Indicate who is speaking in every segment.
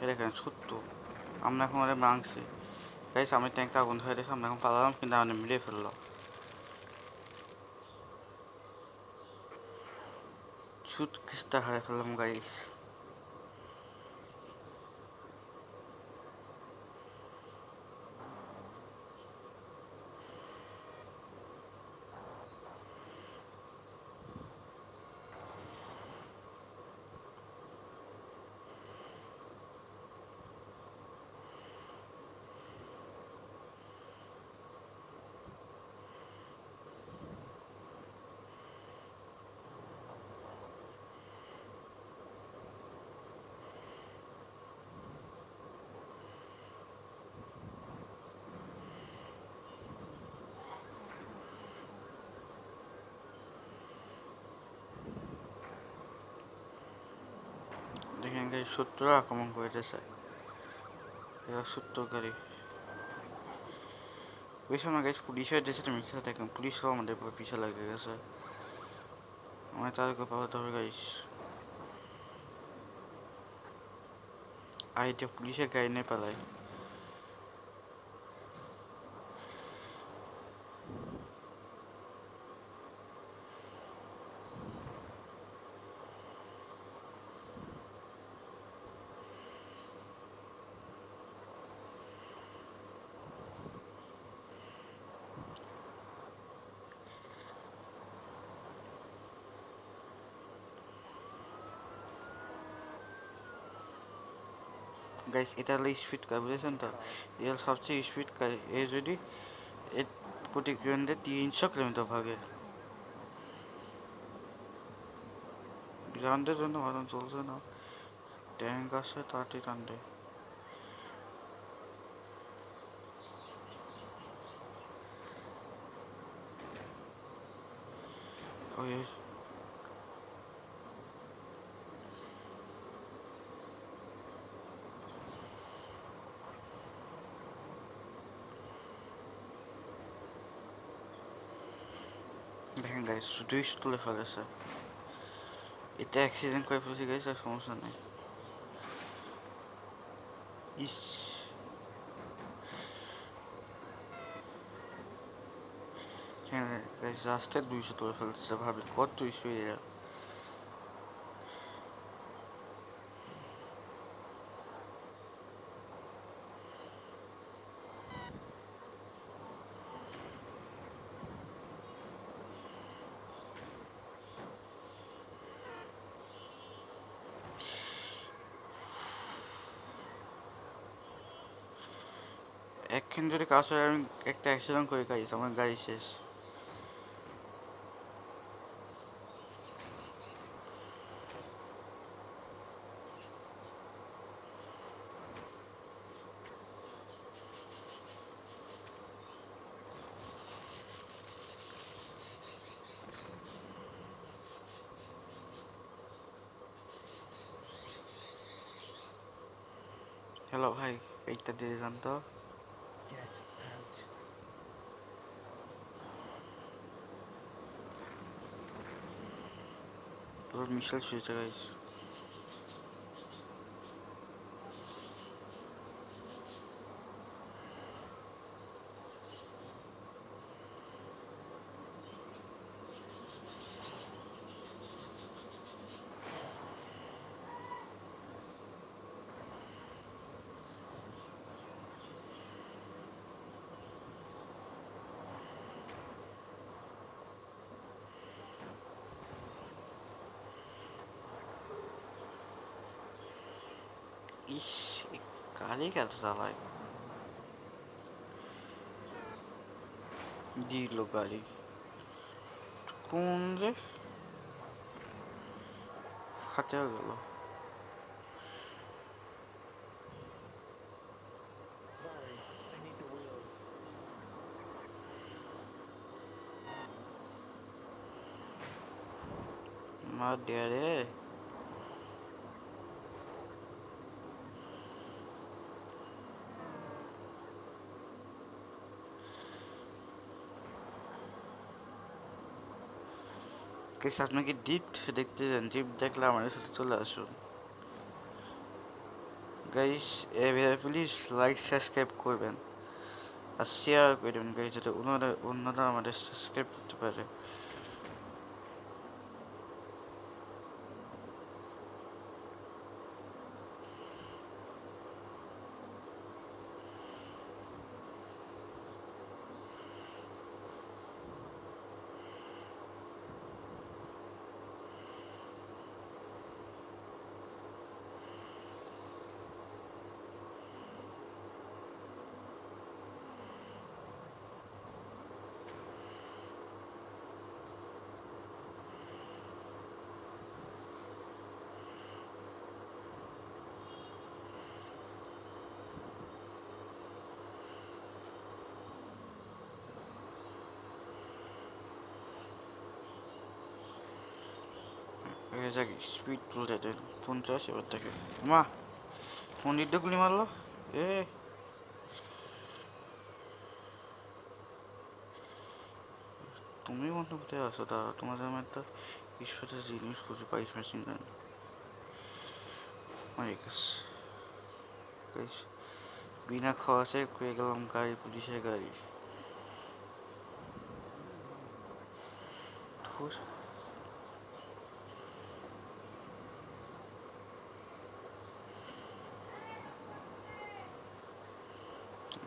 Speaker 1: দেখেন সত্য আমরা এখন আরে মাংসি গাইস, আমি ট্যাঙ্কটা আগুন ধরে রেখে আমরা এখন পালালাম, কিন্তু আমাদের মিলিয়ে ফেলল। শুট কিস্তা হারে ফেললাম, গাইস। গাইস শত্রুরা আক্রমণ করিতেছে। এরা শত্রু গাড়ি ওই সময় গাইস পুলিশের ড্রেসটা মিক্সার থাকে পুলিশও আমাদের উপর পিছিয়ে লেগে গেছে। আমরা তাদেরকে পাওয়াতে হবে গাইস। আর এটা পুলিশের গাড়ি নিয়ে পালায় গাইস এটা হলো স্পিড কার বুঝেছেন তো? এটা সবচেয়ে স্পিড কার এ যদি প্রতি কিলোমিটারে তিনশো কিলোমিটার ভাগে। গ্রাউন্ডের জন্য ভালো চলছে না? ট্যাঙ্ক আসে তাড়াতাড়ি টানবে ওই দেখেন গাইস দুই তুলে ফেলেছে এটা অ্যাক্সিডেন্ট করে ফেলছি গাইস আর সমস্যা নেই। ইস। হ্যাঁ রাস্তায় দুইশো তুলে ফেলছে ভাবি কত স্পিড একখান যদি কাজ হয় আমি একটা অ্যাক্সিডেন্ট করে গাইস আমার গাড়ি শেষ। হ্যালো ভাই, এইটা দিয়ে যান Gerçekten. Dur Michel çözeceğiz. ইস গাড়ি কেন চালায়? দিল গাড়ি। কোন রে? হাতে গেল।
Speaker 2: Sorry, I need the wheels.
Speaker 1: মা দেয়া রে কেস আপনি কি ডিপ দেখতে চান ডিপ দেখলে আমাদের সাথে চলে আসুন। গাইস এভাবে প্লিজ লাইক সাবস্ক্রাইব করবেন। আর শেয়ার করে দেবেন গাইস যাতে অন্যরা অন্যরা আমাদের সাবস্ক্রাইব করতে পারে। যাক স্পিড তুলতে দেন পঞ্চাশ এবার থেকে মা মন্দিরটা গুলি মারলো? এ। তুমি মনে কোথায় আসো দাঁড়া তোমাদের আমি একটা ঈশ্বরের জিনিস খুঁজে পাইস মেশিন গান বিনা খাওয়াছে পেয়ে গেলাম গাড়ি, পুলিশের গাড়ি। ধুর।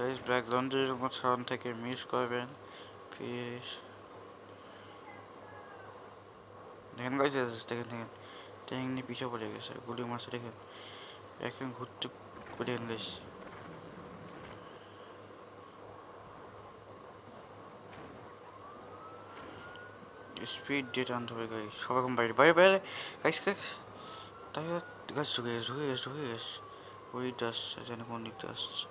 Speaker 1: গাইস ব্যাকগ্রাউন্ডের সাউন্ড থেকে মিস করবেন প্লিজ দেখেন গাইস দেখেন দেখেন। ট্যাঙ্ক নিয়ে পড়ে গেছে, গুলি মারছে, দেখেন। এখন ঘুরতে পড়ে গাইস স্পিড দিয়ে টানতে হবে গাইস সবাই বাইরে বাইরে বাইরে। গাইস গাইস তাই গাছ ঢুকে গেছে ঢুকে গেছে ঢুকে গেছে। ওইটা আসছে জানি কোন দিকটা আসছে।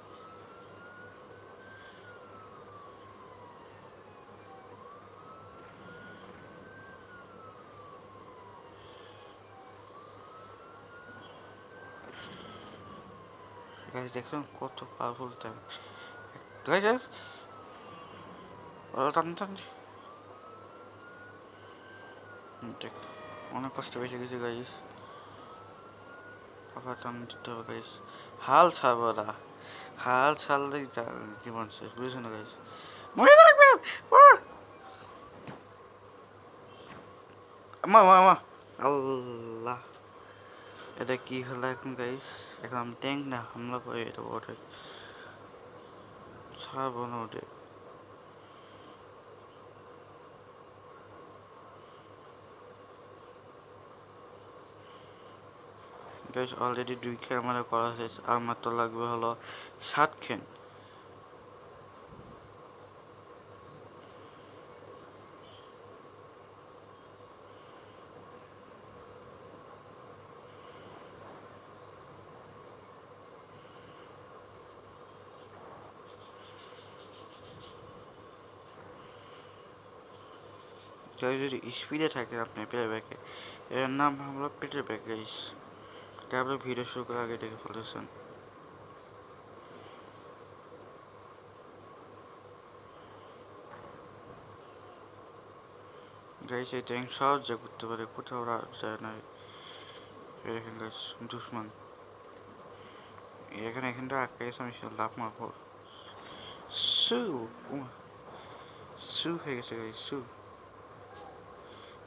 Speaker 1: গাইস দেখলাম কত পাওয়ারফুল ট্যাঙ্ক ওরা টান টান দেখ, অনেক কষ্ট বেশি গেছে গাইস আবার টান দিতে হবে গাইস হাল ছাড়বো না। হাল ছাড়লে জীবন শেষ বুঝেছ না গাইস মনে রাখবেন মা মা। আল্লাহ। এটা কি হলো এখন গাইস এখন আমি ট্যাঙ্ক না, হামলা করে এটা ওঠে ছাড়বো না ওঠে গাইস অলরেডি দুই খেয়ে আমার করা শেষ। আর মাত্র লাগবে হলো সাত খেন কেউ যদি স্পিডে থাকে আপনি প্লে ব্যাকে এর নাম হলো পেটের ব্যাক গাইস আপনি ভিডিও শুরু করার আগে দেখে ফেলেছেন গাইস এই ট্যাঙ্ক সহজে করতে পারে, কোথাও যায় না। এই দেখেন গাইস দুশ্মন। এখানে এখানটা আটকে গেছে, আমি লাভ মারবো সু সু হয়ে গেছে গাইস সু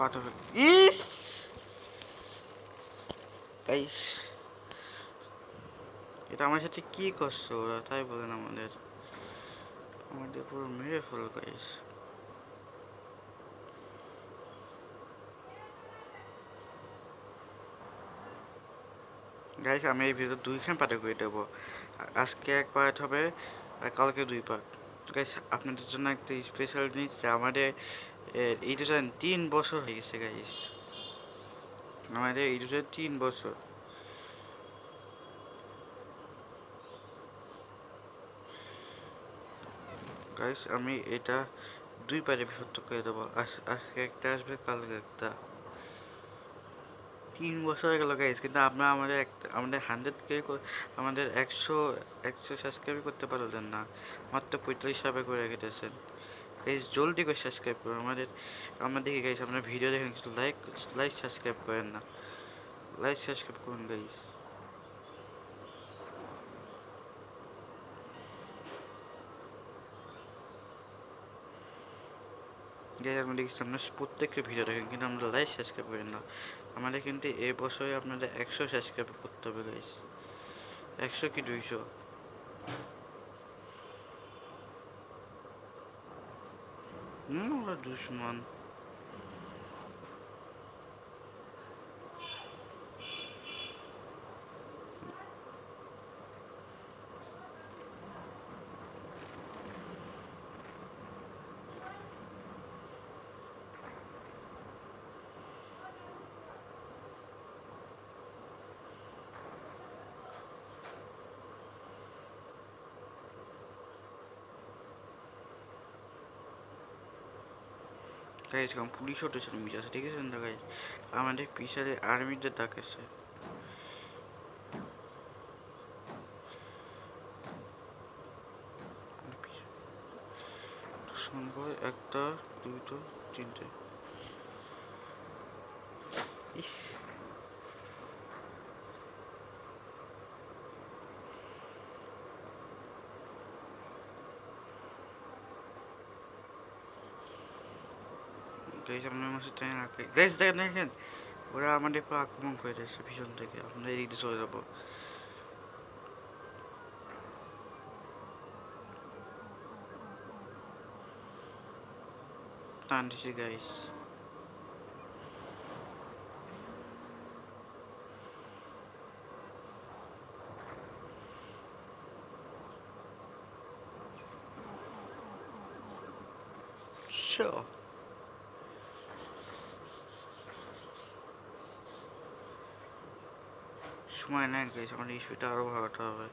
Speaker 1: পাথর ইস! গাইস, এটা আমার সাথে কি করছ ওরা? তাই বলেন আমাদের আমাদের পুরো মেরে ফেল, গাইস। গাইস, আমি এই ভিডিও দুইখান পার্টে করে দেবো। আজকে এক পার্ট হবে আর কালকে দুই পার্ট তো গাইস আপনাদের জন্য একটা স্পেশাল জিনিস আমাদের এই দুটা তিন বছর হয়ে গেছে গাইস আমাদের এই দুটো তিন বছর। গাইস আমি এটা দুই পারে বিভক্ত করে দেবো। আজকে একটা আসবে, কালকে একটা। তিন বছর হয়ে গেল গাইস কিন্তু আপনারা আমাদের আমাদের হান্ড্রেড কে, আমাদের একশো একশো সাবস্ক্রাইব করতে পারলেন না। মাত্র পঁয়তাল্লিশ সাবে করে রেখেছেন গাইস জলদি করে সাবস্ক্রাইব করুন। আমাদের, আমরা দেখি গাইস আপনার ভিডিও দেখেন লাইক লাইক সাবস্ক্রাইব করেন না। লাইক সাবস্ক্রাইব করুন গাইস গাইস আমরা দেখি আপনার প্রত্যেকটা ভিডিও দেখেন, কিন্তু আমরা লাইক সাবস্ক্রাইব করেন না। আমাদের কিন্তু এ বছরে আপনাদের একশো সাবস্ক্রাইব করতে হবে গাইস একশো কি দুইশো? হুম, ওরা দুশ্মন। গাইজ কারণ পুলিশ উঠেছে মিজ আছে, ঠিক আছে? না গাইজ আমাদের পিছনে আর্মিদের ডাকেছে সংখ্যা একটা দুটো তিনটে। ইস। গাইজ আপনার মাসে টাইম রাখে গাইজ দেখেন দেখেন ওরা আমাদের উপর আক্রমণ করে দিয়েছে পিছন থেকে। আমরা এদিক দিয়ে চলে যাব। টান দিছি গাইজ Sure. সময় নেই গাইস আমার ইস্যুটা আরও বাড়াতে হবে।